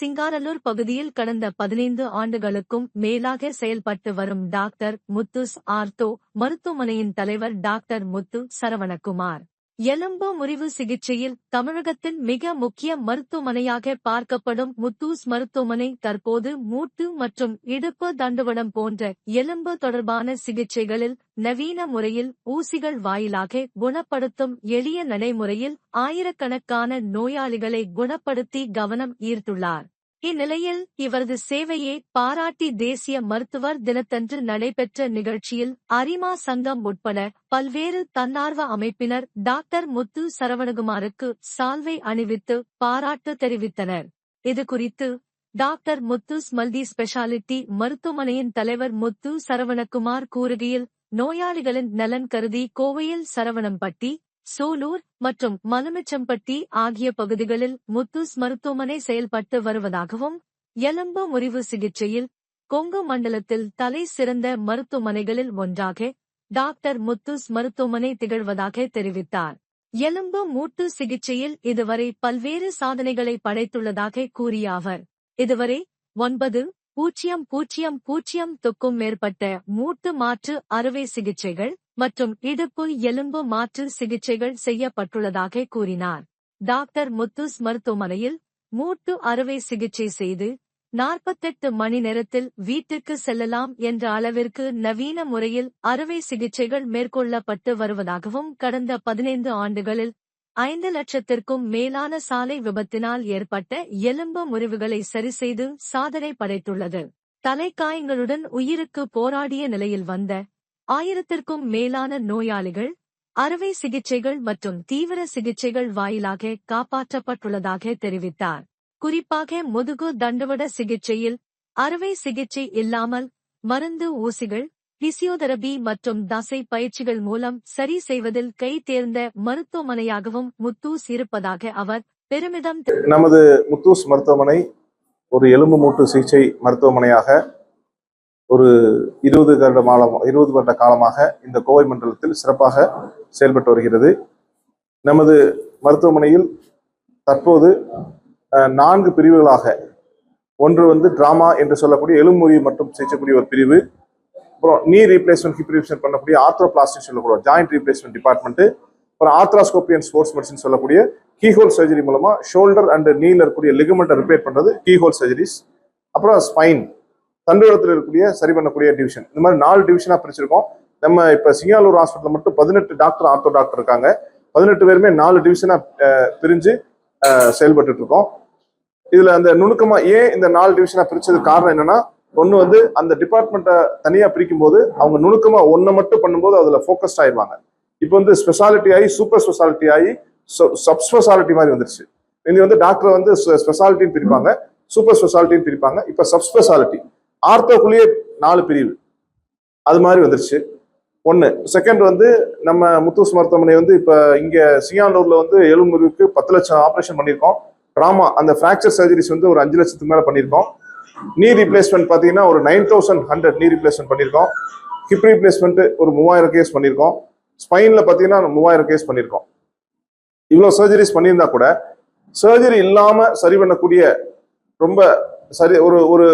சிங்காரலூர் பகுதியில் கடந்த பதினைந்து ஆண்டுகளுக்கும் மேலாக செயல்பட்டு வரும் டாக்டர் முத்துஸ் ஆர்த்தோ மருத்துவமனையின் தலைவர் டாக்டர் முத்து சரவணகுமார். எலும்பு முறிவு சிகிச்சையில் தமிழகத்தின் மிக முக்கிய மருத்துவமனையாக பார்க்கப்படும் முத்தூஸ் மருத்துவமனை தற்போது மூட்டு மற்றும் இடுப்பு தண்டுவடம் போன்ற எலும்பு தொடர்பான சிகிச்சைகளில் நவீன முறையில் ஊசிகள் வாயிலாக குணப்படுத்தும் எளிய நடைமுறையில் ஆயிரக்கணக்கான நோயாளிகளை குணப்படுத்தி கவனம் ஈர்த்துள்ளார். இந்நிலையில் இவரது சேவையை பாராட்டி தேசிய மருத்துவர் தினத்தன்று நடைபெற்ற நிகழ்ச்சியில் அரிமா சங்கம் உட்பட பல்வேறு தன்னார்வ அமைப்பினர் டாக்டர் முத்து சரவணகுமாருக்கு சால்வை அணிவித்து பாராட்டு தெரிவித்தனர். இதுகுறித்து டாக்டர் முத்துஸ் மல்டி ஸ்பெஷாலிட்டி மருத்துவமனையின் தலைவர் முத்து சரவணகுமார் கூறுகையில் நோயாளிகளின் நலன் கருதி கோவையில் சரவணம்பட்டி சூலூர் மற்றும் மலமிச்சம்பட்டி ஆகிய பகுதிகளில் முத்துஸ் மருத்துவமனை செயல்பட்டு வருவதாகவும் எலும்பு முறிவு சிகிச்சையில் கொங்கு மண்டலத்தில் தலை சிறந்த மருத்துவமனைகளில் ஒன்றாக டாக்டர் முத்துஸ் மருத்துவமனை திகழ்வதாக தெரிவித்தார். எலும்பு மூட்டு சிகிச்சையில் இதுவரை பல்வேறு சாதனைகளை படைத்துள்ளதாக கூறிய அவர் இதுவரை ஒன்பது பூஜ்ஜியம் பூஜ்ஜியம் பூஜ்ஜியம் தொக்கும் மேற்பட்ட மூட்டு மாற்று அறுவை சிகிச்சைகள் மற்றும் இடுப்பு எலும்பு மாற்று சிகிச்சைகள் செய்யப்பட்டுள்ளதாக கூறினார். டாக்டர் முத்துஸ் மருத்துவமனையில் மூட்டு அறுவை சிகிச்சை செய்து நாற்பத்தெட்டு மணி நேரத்தில் வீட்டுக்கு செல்லலாம் என்ற அளவிற்கு நவீன முறையில் அறுவை சிகிச்சைகள் மேற்கொள்ளப்பட்டு வருவதாகவும் கடந்த பதினைந்து ஆண்டுகளில் ஐந்து லட்சத்திற்கும் மேலான சாலை விபத்தினால் ஏற்பட்ட எலும்பு முறிவுகளை சரிசெய்து சாதனை படைத்துள்ளது. தலைக்காயங்களுடன் உயிருக்கு போராடிய நிலையில் வந்த ஆயிரத்திற்கும் மேலான நோயாளிகள் அறுவை சிகிச்சைகள் மற்றும் தீவிர சிகிச்சைகள் வாயிலாக காப்பாற்றப்பட்டுள்ளதாக தெரிவித்தார். குறிப்பாக முதுகு தண்டுவட சிகிச்சையில் அறுவை சிகிச்சை இல்லாமல் மருந்து ஊசிகள் பிசியோதெரபி மற்றும் தசை பயிற்சிகள் மூலம் சரி செய்வதில் கை தேர்ந்த மருத்துவமனையாகவும் முத்தூஸ் இருப்பதாக அவர் பெருமிதம் நமது முத்தூஸ் மருத்துவமனை ஒரு எலும்பு மூட்டு சிகிச்சை மருத்துவமனையாக ஒரு இருபது வருட காலம் இருபது வருட காலமாக இந்த கோவை மண்டலத்தில் சிறப்பாக செயல்பட்டு வருகிறது. நமது மருத்துவமனையில் தற்போது நான்கு பிரிவுகளாக ஒன்று வந்து டிராமா என்று சொல்லக்கூடிய எலும்புமுறிவு மற்றும் சிகிச்சைக்கூடிய ஒரு பிரிவு அப்புறம் நீ ரீப்ளேஸ்மெண்ட் ஹிப் ரீப்ளேஸ்மெண்ட் பண்ணக்கூடிய ஆர்த்ரோபிளாஸ்டிக் சொல்லக்கூடிய ஜாயிண்ட் ரீப்ளேஸ்மெண்ட் டிபார்ட்மெண்ட் அப்புறம் ஆர்த்ராஸ்கோபி அண்ட் ஸ்போர்ட்ஸ் மெடிசன் சொல்லக்கூடிய கீஹோல் சர்ஜரி மூலமா ஷோல்டர் அண்ட் நீல இருக்கக்கூடிய லிகமெண்ட்டை ரிப்பேர் பண்றது கீஹோல் சர்ஜரிஸ் அப்புறம் ஸ்பைன் தண்டுவடத்தில் இருக்கக்கூடிய சரி பண்ணக்கூடிய டிவிஷன் இந்த மாதிரி நாலு டிவிஷனாக பிரிச்சிருக்கோம். நம்ம இப்போ சிங்காலூர் ஹாஸ்பிட்டல் மட்டும் பதினெட்டு டாக்டர் ஆர்த்தோ டாக்டர் இருக்காங்க. பதினெட்டு பேருமே நாலு டிவிஷனாக பிரிஞ்சு அஹ், செயல்பட்டுட்டு இருக்கோம். இதில் அந்த நுணுக்கமாக ஏன் இந்த நாலு டிவிஷனாக பிரிச்சதுக்கு காரணம் என்னன்னா ஒன்று வந்து அந்த டிபார்ட்மெண்ட்டை தனியாக பிரிக்கும் போது அவங்க நுணுக்கமாக ஒன்றை மட்டும் பண்ணும்போது அதில் ஃபோக்கஸ்ட் ஆயிடுவாங்க. இப்போ வந்து ஸ்பெஷாலிட்டி ஆகி சூப்பர் ஸ்பெஷாலிட்டி ஆகி சப் ஸ்பெஷாலிட்டி மாதிரி வந்துருச்சு. இனி வந்து டாக்டர் வந்து ஸ்பெஷாலிட்டின்னு பிரிப்பாங்க சூப்பர் ஸ்பெஷாலிட்டின்னு பிரிப்பாங்க. இப்போ சப் ஸ்பெஷாலிட்டி ஆர்த்தோக்குள்ளேயே நாலு பிரிவு. அது மாதிரி வந்துருச்சு. ஒன்று செகண்ட் வந்து நம்ம முத்தூஸ் மருத்துவமனை வந்து இப்போ இங்கே சியானூரில் வந்து எலும்புருக்கு பத்து லட்சம் ஆப்ரேஷன் பண்ணியிருக்கோம். ட்ராமா அந்த ஃப்ராக்சர் சர்ஜரிஸ் வந்து ஒரு அஞ்சு லட்சத்துக்கு மேலே பண்ணியிருக்கோம். நீ ரீப்ளேஸ்மெண்ட் பார்த்தீங்கன்னா ஒரு nine thousand hundred knee replacement பண்ணியிருக்கோம். ஹிப் ரீப்ளேஸ்மெண்ட்டு ஒரு மூவாயிரம் கேஸ் பண்ணியிருக்கோம். ஸ்பைனில் பார்த்தீங்கன்னா மூவாயிரம் கேஸ் பண்ணியிருக்கோம். இவ்வளோ சர்ஜரிஸ் பண்ணியிருந்தா கூட சர்ஜரி இல்லாமல் சரி பண்ணக்கூடிய ரொம்ப சரி ஒரு ஒரு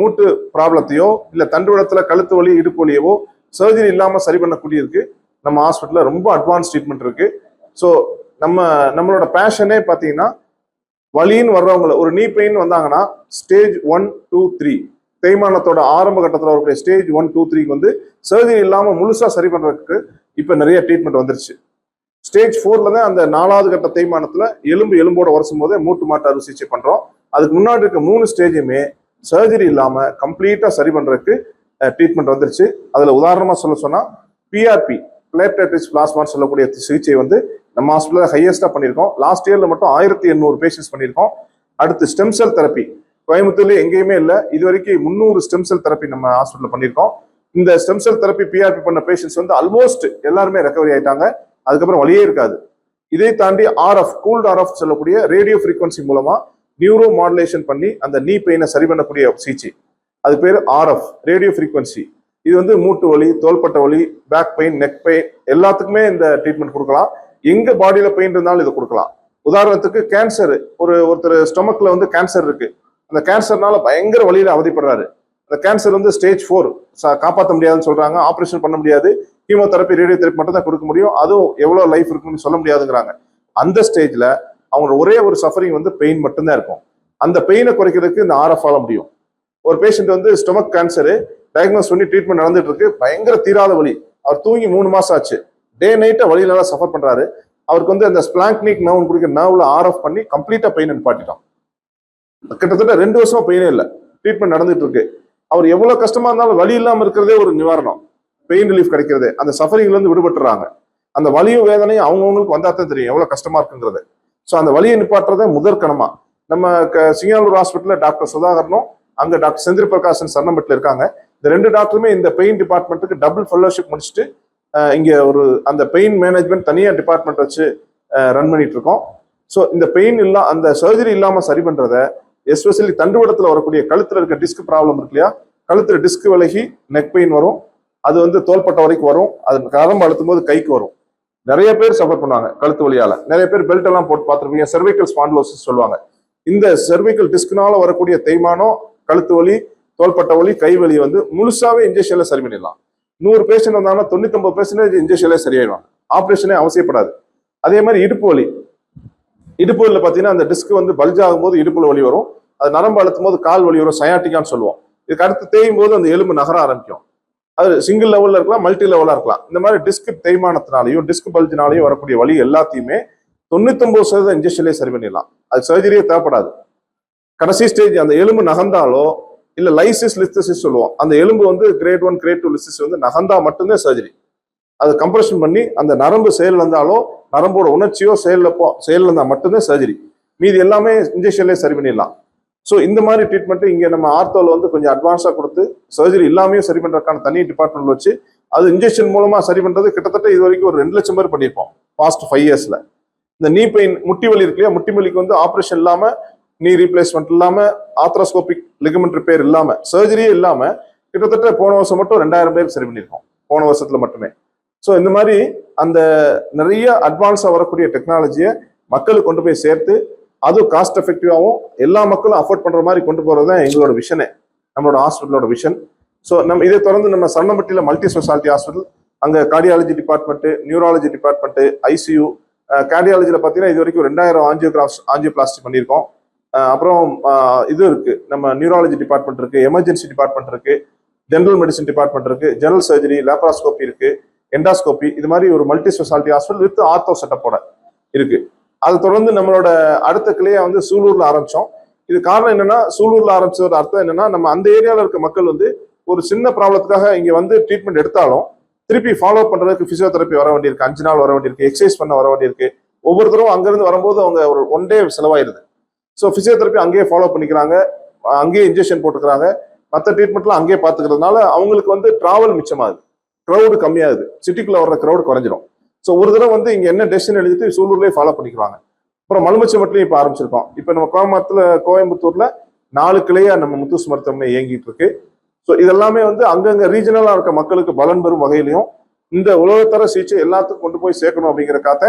மூட்டு ப்ராப்ளத்தையோ இல்லை தண்டுவடத்தில் கழுத்து வலி இடுப்பு வலியவோ சர்ஜரி இல்லாமல் சரி பண்ணக்கூடியதுக்கு நம்ம ஹாஸ்பிட்டலில் ரொம்ப அட்வான்ஸ் ட்ரீட்மெண்ட் இருக்குது ஸோ நம்ம நம்மளோட பேஷனே பார்த்தீங்கன்னா வலின்னு வர்றவங்கள ஒரு நீ பெயின் வந்தாங்கன்னா ஸ்டேஜ் ஒன் டூ த்ரீ தேய்மானத்தோட ஆரம்ப கட்டத்தில் வரக்கூடிய ஸ்டேஜ் ஒன் டூ த்ரீக்கு வந்து சர்ஜரி இல்லாமல் முழுசாக சரி பண்ணுறதுக்கு இப்போ நிறைய ட்ரீட்மெண்ட் வந்துருச்சு. ஸ்டேஜ் ஃபோரில் தான் அந்த நாலாவது கட்ட தேய்மானத்தில் எலும்பு எலும்போட உரசும் போதே மூட்டு மாட்டு அறுவை சிகிச்சை பண்ணுறோம் அதுக்கு முன்னாடி இருக்க மூணு ஸ்டேஜுமே சர்ஜரி இல்லாமல் கம்ப்ளீட்டாக சரி பண்ணுறதுக்கு ட்ரீட்மெண்ட் வந்துருச்சு. அதில் உதாரணமாக சொல்ல சொன்னால் பிஆர்பி பிளேட்லெட்டிஸ் பிளாஸ்மான்னு சொல்லக்கூடிய சிகிச்சை வந்து நம்ம ஹாஸ்பிட்டலில் ஹையஸ்ட்டாக பண்ணியிருக்கோம். லாஸ்ட் இயரில் மட்டும் ஆயிரத்தி எண்ணூறு பேஷண்ட்ஸ் பண்ணியிருக்கோம். அடுத்து ஸ்டெம் செல் தெரப்பி கோயம்புத்தூர்ல எங்கேயுமே இல்லை. இது வரைக்கும் முந்நூறு ஸ்டெம் செல் தெரப்பி நம்ம ஹாஸ்பிட்டலில் பண்ணியிருக்கோம். இந்த ஸ்டெம் செல் தெரப்பி பிஆர்பி பண்ண பேஷண்ட்ஸ் வந்து ஆல்மோஸ்ட் எல்லாருமே ரெக்கவரி ஆயிட்டாங்க. அதுக்கப்புறம் வழியே இருக்காது. இதை தாண்டி ஆர்எஃப் கூல்ட் ஆர்எஃப் சொல்லக்கூடிய ரேடியோ ஃப்ரீக்வன்சி மூலமா நியூரோ மாடுலேஷன் பண்ணி அந்த நீ பெயினை சரி பண்ணக்கூடிய சிகிச்சை. அது பேர் ஆர்எஃப் ரேடியோ ஃப்ரீக்வன்சி இது வந்து மூட்டு வலி தோள்பட்ட வலி பேக் பெயின் நெக் பெயின் எல்லாத்துக்குமே இந்த ட்ரீட்மெண்ட் கொடுக்கலாம். எங்க பாடியில பெயின் இருந்தாலும் இதை கொடுக்கலாம். உதாரணத்துக்கு கேன்சர் ஒரு ஒருத்தர் ஸ்டொமக்ல வந்து கேன்சர் இருக்கு. அந்த கேன்சர்னால பயங்கர வழியில அவதிப்படுறாரு. அந்த கேன்சர் வந்து ஸ்டேஜ் ஃபோர் காப்பாற்ற முடியாதுன்னு சொல்றாங்க. ஆப்ரேஷன் பண்ண முடியாது. கீமோதெரப்பி ரேடியோ தெரப்பி மட்டும் தான் கொடுக்க முடியும். அதுவும் எவ்வளவு லைஃப் இருக்குன்னு சொல்ல முடியாதுங்கிறாங்க. அந்த ஸ்டேஜ்ல அவங்க ஒரே ஒரு சஃபரிங் வந்து பெயின் மட்டும்தான் இருக்கும். அந்த பெயினை குறைக்கிறதுக்கு இந்த ஆர்எஃப் ஆல முடியும். ஒரு பேஷண்ட் வந்து ஸ்டொமக் கேன்சரு டயக்னோஸ் பண்ணி ட்ரீட்மெண்ட் நடந்துட்டு இருக்கு பயங்கர தீராத வலி. அவர் தூங்கி மூணு மாசம் ஆச்சு. டே நைட்டா வழியில சஃபர் பண்றாரு. அவருக்கு வந்து அந்த ஸ்பிளாங்க்னிக் நர்வ் குடிக்கிற நர்வ்ல ஆர்எஃப் பண்ணி கம்ப்ளீட்டா பெயின் நிப்பாட்டிட்டோம். கிட்டத்தட்ட ரெண்டு வருஷமா பெயினே இல்லை. ட்ரீட்மெண்ட் நடந்துட்டு இருக்கு அவர் எவ்வளவு கஷ்டமா இருந்தாலும் வலி இல்லாம இருக்கிறதே ஒரு நிவாரணம். பெயின் ரிலீஃப் கிடைக்கிறது. அந்த சஃபரிங்ல இருந்து விடுபட்டுறாங்க. அந்த வலியும் வேதனையும் அவங்கவுங்களுக்கு வந்தா தான் தெரியும். எவ்வளவு கஷ்டமா இருக்குங்கிறது. ஸோ அந்த வலியை நிப்பாட்டுறதே முதற்கணமா நம்ம க- சிங்கானூர் ஹாஸ்பிட்டல்ல டாக்டர் சுதாகரனும் அங்க டாக்டர் செந்தில் பிரகாசன் சரணம்பட்டில் இருக்காங்க. இந்த ரெண்டு டாக்டருமே இந்த பெயின் டிபார்ட்மெண்ட்டுக்கு டபுள் ஃபெல்லோஷிப் முடிச்சுட்டு இங்கே ஒரு அந்த பெயின் மேனேஜ்மெண்ட் தனியாக டிபார்ட்மெண்ட் வச்சு ரன் பண்ணிட்டு இருக்கோம் ஸோ இந்த பெயின் இல்லா அந்த சர்ஜரி இல்லாமல் சரி பண்ணுறத எஸ்பெஷலி தண்டுவடத்தில் வரக்கூடிய கழுத்தில் இருக்க டிஸ்க் ப்ராப்ளம் இருக்கு இல்லையா? கழுத்துல டிஸ்க் விலகி நெக் பெயின் வரும். அது வந்து தோள்பட்டை வரைக்கும் வரும். அது கதம்பு அழுத்தும் போது கைக்கு வரும். நிறைய பேர் சஃபர் பண்ணுவாங்க கழுத்து வலியால. நிறைய பேர் பெல்ட் எல்லாம் போட்டு பார்த்துருப்பீங்க. Cervical ஸ்பாண்டலோசிஸ் சொல்லுவாங்க. இந்த cervical டிஸ்க்னால வரக்கூடிய தேய்மானம் கழுத்து வலி தோள்பட்டை வலி கை வலி வந்து முழுசாவே இன்ஜெக்ஷன்ல சரி பண்ணிடலாம். நூறு பேஷண்ட் வந்தாங்கன்னா தொண்ணூத்தொம்பது பேர்சன்டேஜ் இன்ஜெக்ஷன்ல சரியாயிடும். ஆப்ரேஷனே அவசியப்படாது. அதே மாதிரி இடுப்பு வலி. இடுப்பு வலியில் பார்த்தீங்கன்னா அந்த டிஸ்க் வந்து பல்ஜ் ஆகும்போது இடுப்புல வலி வரும். அது நரம்பு அழுத்தும் போது கால் வலி வரும் சயாட்டிக்கான்னு சொல்லுவோம். இதுக்கு அடுத்து தேயும் போது அந்த எலும்பு நகர ஆரம்பிக்கும். அது சிங்கிள் லெவலில் இருக்கலாம் மல்டி லெவலாக இருக்கலாம். இந்த மாதிரி டிஸ்க் தேய்மானத்தினாலையும் டிஸ்க் பல்ஜினாலையும் வரக்கூடிய வலி எல்லாத்தையுமே தொண்ணூத்தொம்பது சதவீதம் இன்ஜெக்ஷன்லேயே சரி பண்ணிடலாம். அது சர்ஜரியே தேவைப்படாது. கடைசி ஸ்டேஜ் அந்த எலும்பு நகர்ந்தாலோ இல்ல லைசிஸ் லிஸ்தசிஸ் சொல்லுவோம். அந்த எலும்பு வந்து grade one grade two listhesis வந்து நகர்ந்தா மட்டும்தான் சர்ஜரி அதை கம்ப்ரெஷன் பண்ணி அந்த நரம்பு செயல் இருந்தாலோ நரம்போட உணர்ச்சியோ செயலில் போ செயல் இருந்தால் மட்டும்தான் சர்ஜரி மீதி எல்லாமே இன்ஜெக்ஷன்லேயே சரி பண்ணிடலாம். ஸோ இந்த மாதிரி ட்ரீட்மெண்ட்டு இங்கே நம்ம ஆர்த்தோல வந்து கொஞ்சம் அட்வான்ஸாக கொடுத்து சர்ஜரி இல்லாமையும் சரி பண்ணுறதுக்கான தனி டிபார்ட்மெண்ட் வச்சு அது இன்ஜெக்ஷன் மூலமாக சரி பண்ணுறது கிட்டத்தட்ட இது வரைக்கும் ஒரு ரெண்டு லட்சம் பேர் பண்ணியிருப்போம் பாஸ்ட் ஃபைவ் இயர்ஸில் இந்த நீ பெயின் முட்டி வலி இருக்கு இல்லையா முட்டி வலிக்கு வந்து ஆப்ரேஷன் இல்லாமல் நீ ரீப்ளேஸ்மெண்ட் இல்லாம ஆத்ராஸ்கோபிக் லிகமெண்ட் ரிப்பேர் இல்லாம சர்ஜரியே இல்லாம கிட்டத்தட்ட போன வருஷம் மட்டும் ரெண்டாயிரம் பேர் சரி பண்ணியிருக்கோம். போன வருஷத்துல மட்டுமே. ஸோ இந்த மாதிரி அந்த நிறைய அட்வான்ஸாக வரக்கூடிய டெக்னாலஜியை மக்களுக்கு கொண்டு போய் சேர்த்து அதுவும் காஸ்ட் எஃபெக்டிவாகவும் எல்லா மக்களும் அஃபோர்ட் பண்ணுற மாதிரி கொண்டு போகிறது தான் எங்களோட விஷனே நம்மளோட ஹாஸ்பிட்டலோட விஷன் ஸோ நம்ம இதை தொடர்ந்து நம்ம சரணம்பட்டியில் மல்டி ஸ்பெஷாலிட்டி ஹாஸ்பிட்டல் அங்கே cardiology department neurology department ICU கார்டியாலஜியில் பார்த்தீங்கன்னா இது வரைக்கும் ரெண்டாயிரம் ஆஞ்சியோகிராஃப்ஸ் ஆஞ்சியோபிளாஸ்டி பண்ணியிருக்கோம். அப்புறம் இது இருக்கு. நம்ம நியூராலஜி டிபார்ட்மெண்ட் இருக்கு எமர்ஜென்சி டிபார்ட்மெண்ட் இருக்கு ஜென்ரல் மெடிசன் டிபார்ட்மெண்ட் இருக்கு ஜெனரல் சர்ஜரி லேப்ராஸ்கோபி இருக்கு எண்டாஸ்கோபி இது மாதிரி ஒரு multi speciality hospital with ortho செட்டப்போட இருக்கு. அதை தொடர்ந்து நம்மளோட அடுத்த கிளையை வந்து சூலூர்ல ஆரம்பிச்சோம். இது காரணம் என்னன்னா சூலூர்ல ஆரம்பிச்சதோட அர்த்தம் என்னன்னா நம்ம அந்த ஏரியாவில் இருக்க மக்கள் வந்து ஒரு சின்ன ப்ராப்ளத்துக்காக இங்க வந்து ட்ரீட்மெண்ட் எடுத்தாலும் திருப்பி ஃபாலோ பண்றதுக்கு பிசியோதெரப்பி வர வேண்டியிருக்கு அஞ்சு நாள் வர வேண்டியிருக்கு எக்ஸசைஸ் பண்ண வர வேண்டியிருக்கு. ஒவ்வொருத்தரும் அங்கிருந்து வரும்போது அவங்க ஒரு ஒன் டே செலவாயிருது. ஸோ ஃபிசியோதெரப்பி அங்கேயே ஃபாலோ பண்ணிக்கிறாங்க. அங்கேயே இன்ஜெக்ஷன் போட்டுக்கிறாங்க. மற்ற ட்ரீட்மெண்ட்லாம் அங்கேயே பார்த்துக்கிறதுனால அவங்களுக்கு வந்து ட்ராவல் மிச்சமாகுது. க்ரௌடு கம்மியாகுது. சிட்டிக்குள்ளே வர்ற க்ரௌடு குறைஞ்சிரும். ஸோ ஒரு தடவை வந்து இங்கே என்ன டெசிஷன் எழுதிட்டு சூலூர்லேயே ஃபாலோ பண்ணிக்கிறாங்க. அப்புறம் மலுமிச்சமட்டிலையும் இப்போ ஆரம்பிச்சிருக்கோம். இப்போ நம்ம கோயம்புத்தூர்ல கோயம்புத்தூரில் நாலு கிளையா நம்ம முத்துஸ் மருத்துவமனை இயங்கிட்டு இருக்கு. ஸோ இதெல்லாமே வந்து அங்கங்க ரீஜனலாக இருக்க மக்களுக்கு பலன் பெறும் வகையிலையும் இந்த உலகத்தர சிகிச்சை எல்லாத்துக்கும் கொண்டு போய் சேர்க்கணும் அப்படிங்கிறக்காக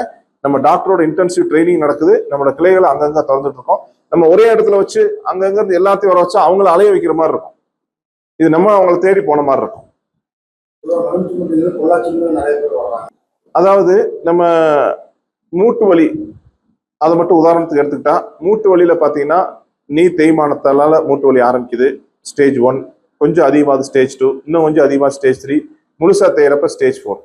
நம்ம டாக்டரோட இன்டென்சிவ் ட்ரைனிங் நடக்குது. நம்மளோட கிளைகளை அங்கங்க திறந்துட்டு இருக்கோம். நம்ம ஒரே இடத்துல வச்சு அங்கங்கிருந்து எல்லாத்தையும் வர வச்சு அவங்கள அலைய வைக்கிற மாதிரி இருக்கும். இது நம்ம அவங்கள தேடி போன மாதிரி இருக்கும். அதாவது நம்ம மூட்டு வலி அதை மட்டும் உதாரணத்துக்கு எடுத்துக்கிட்டா மூட்டு வலியில பாத்தீங்கன்னா நீ தேய்மானத்தால மூட்டு வலி ஆரம்பிக்குது. ஸ்டேஜ் ஒன் கொஞ்சம் அதிகமாக ஸ்டேஜ் டூ இன்னும் கொஞ்சம் அதிகமாக ஸ்டேஜ் த்ரீ முழுசா தேயிறப்ப ஸ்டேஜ் ஃபோர்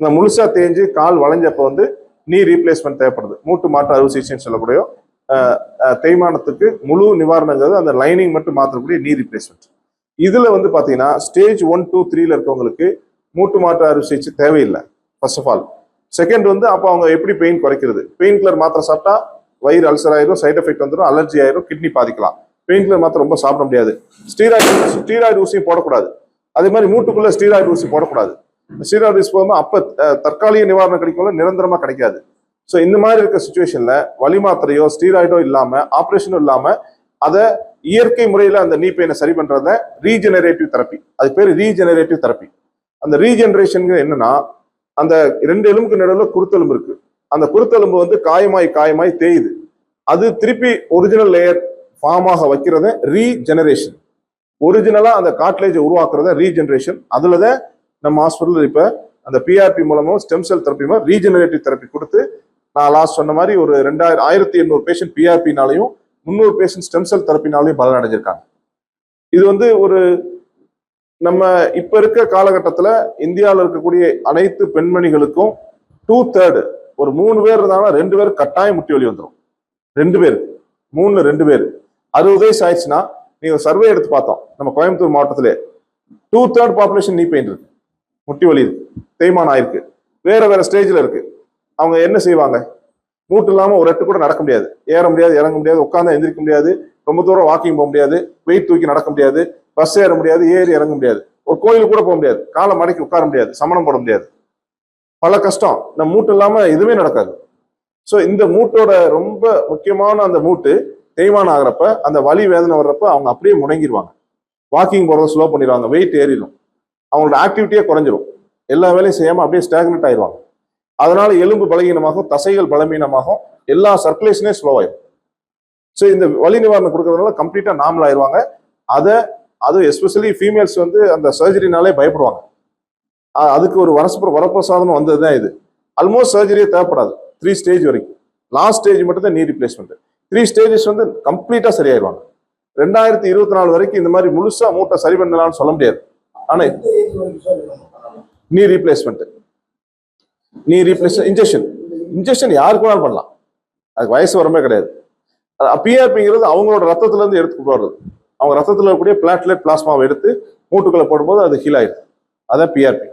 இந்த முழுசா தேஞ்சு கால் வளைஞ்சப்ப வந்து நீ ரீப்ளேஸ்மெண்ட் தேவைப்படுது. மூட்டு மாற்று அறுவை சிகிச்சைன்னு சொல்லக்கூடிய தேய்மானத்துக்கு முழு நிவாரணங்கிறது அந்த லைனிங் மட்டும் மாற்றக்கூடிய நீ ரீப்ளேஸ்மெண்ட் இதுல வந்து பாத்தீங்கன்னா ஸ்டேஜ் ஒன் டூ த்ரீல இருக்கவங்களுக்கு மூட்டு மாற்று அறுவை சிகிச்சை தேவையில்லை ஃபர்ஸ்ட் ஆஃப் ஆல் செகண்ட் வந்து அப்போ அவங்க எப்படி பெயின் குறைக்கிறது? பெயின் கில்லர் மாத்திரை சாப்பிட்டா வயிறு அல்சர் ஆயிரும் சைட் எஃபெக்ட் வந்துடும் அலர்ஜி ஆயிரும் கிட்னி பாதிக்கலாம். பெயின் கில்லர் மாத்திரை ரொம்ப சாப்பிட முடியாது. ஸ்டீராய்டு ஸ்டீராய்டு ஊசியும் போடக்கூடாது. அதே மாதிரி மூட்டுக்குள்ள ஸ்டீராய்டு ஊசி போடக்கூடாது. ஸ்டீராய்டு ஊசி போகாமல் அப்போ தற்காலிக நிவாரணம் கிடைக்கும் நிரந்தரமாக கிடைக்காது. ஸோ இந்த மாதிரி இருக்க சுச்சுவேஷன்ல வலி மாத்திரையோ ஸ்டீராய்டோ இல்லாமல் ஆப்ரேஷனும் இல்லாமல் அதை இயற்கை முறையில் அந்த நீ பெயினை சரி பண்ணுறத ரீஜெனரேட்டிவ் தெரப்பி அது பேர் ரீஜெனரேட்டிவ் தெரப்பி அந்த ரீஜெனரேஷன் என்னன்னா அந்த ரெண்டு எலும்புக்கு நடுவில் குருத்தெலும்பு இருக்கு. அந்த குருத்தெலும்பு வந்து காயமாய் காயமாய் தேயுது. அது திருப்பி ஒரிஜினல் லேயர் ஃபார்ம் ஆக வைக்கிறத ரீஜெனரேஷன் ஒரிஜினலாக அந்த காட்லேஜை உருவாக்குறத ரீஜெனரேஷன் அதில் தான் நம்ம ஹாஸ்பிட்டலில் இப்போ அந்த பிஆர்பி மூலமும் stem cell therapy regenerative therapy கொடுத்து நான் லாஸ்ட் சொன்ன மாதிரி ஒரு ரெண்டாயிரம் ஆயிரத்தி எண்ணூறு பேஷண்ட் பிஆர்பினாலையும் முந்நூறு பேஷண்ட் ஸ்டெம் செல் தெரப்பினாலையும் பலன் அடைஞ்சிருக்காங்க இது வந்து ஒரு நம்ம இப்ப இருக்க காலகட்டத்தில் இந்தியாவில் இருக்கக்கூடிய அனைத்து பெண்மணிகளுக்கும் டூ தேர்டு ஒரு மூணு பேர் இருந்தாங்கன்னா ரெண்டு பேர் கட்டாயம் முட்டி வலி வந்துடும் ரெண்டு பேர் மூணுல ரெண்டு பேர். அறுபது வயசு ஆயிடுச்சுன்னா நீங்க சர்வே எடுத்து பார்த்தோம். நம்ம கோயம்புத்தூர் மாவட்டத்திலே two third population knee pain இருக்கு. முட்டி வலி இருக்கு. தேய்மானம் ஆயிருக்கு. வேற வேற ஸ்டேஜ்ல இருக்கு. அவங்க என்ன செய்வாங்க? மூட்டு இல்லாமல் ஒரு எட்டு கூட நடக்க முடியாது. ஏற முடியாது இறங்க முடியாது உட்காந்து எந்திரிக்க முடியாது ரொம்ப தூரம் வாக்கிங் போக முடியாது வெயிட் தூக்கி நடக்க முடியாது பஸ் ஏற முடியாது ஏறி இறங்க முடியாது. ஒரு கோயிலுக்கு கூட போக முடியாது. காலை மடக்கி உட்கார முடியாது சமணம் போட முடியாது. பல கஷ்டம். இந்த மூட்டு இல்லாமல் எதுவுமே நடக்காது. ஸோ இந்த மூட்டோட ரொம்ப முக்கியமான அந்த மூட்டு தேய்மானம் ஆகிறப்ப அந்த வலி வேதனை வர்றப்ப அவங்க அப்படியே முடங்கிடுவாங்க வாக்கிங் போகிறத ஸ்லோ பண்ணிடுவாங்க வெயிட் ஏறிடும். அவங்களோட ஆக்டிவிட்டியே குறைஞ்சிரும். எல்லா வேலையும் செய்யாம அப்படியே ஸ்டாக்னட் ஆயிடுவாங்க. அதனால எலும்பு பலகீனமாகும் தசைகள் பலவீனமாகும் எல்லா சர்க்குலேஷனே ஸ்லோ ஆயிடும் ஸோ இந்த வலி நிவாரணம் கொடுக்கறதுனால கம்ப்ளீட்டா நார்மல் ஆயிடுவாங்க அதை அது எஸ்பெஷலி ஃபீமேல்ஸ் வந்து அந்த சர்ஜரினாலே பயப்படுவாங்க. அதுக்கு ஒரு வரஸ்பர வரப்பிரசாதம் வந்தது தான் இது ஆல்மோஸ்ட் சர்ஜரியே தேவைப்படாது. த்ரீ ஸ்டேஜ் வரைக்கும். லாஸ்ட் ஸ்டேஜ் மட்டும் தான் நீ ரிப்ளேஸ்மெண்ட் த்ரீ ஸ்டேஜஸ் வந்து கம்ப்ளீட்டா சரியாயிருவாங்க. ரெண்டாயிரத்தி இருபத்தி நாலு வரைக்கும் இந்த மாதிரி முழுசா மூட்டை சரி பண்ணலாம்னு சொல்ல முடியாது. ஆனா நீ ரீப்ளேஸ்மெண்ட் நீ ரீப்ளேஸ் இன்ஜெக்ஷன் இன்ஜெக்ஷன் யாருக்கு வேணாலும் பண்ணலாம். அதுக்கு வயசு வரமே கிடையாது. பிஆர்பிங்கிறது அவங்களோட ரத்தத்துல இருந்து எடுத்து கொண்டு வர்றது. அவங்க ரத்தத்துல இருக்கக்கூடிய பிளாட்லெட் பிளாஸ்மாவை எடுத்து மூட்டுக்குள்ளே போடும்போது அது ஹீல் ஆயிடுது அதான் பிஆர்பி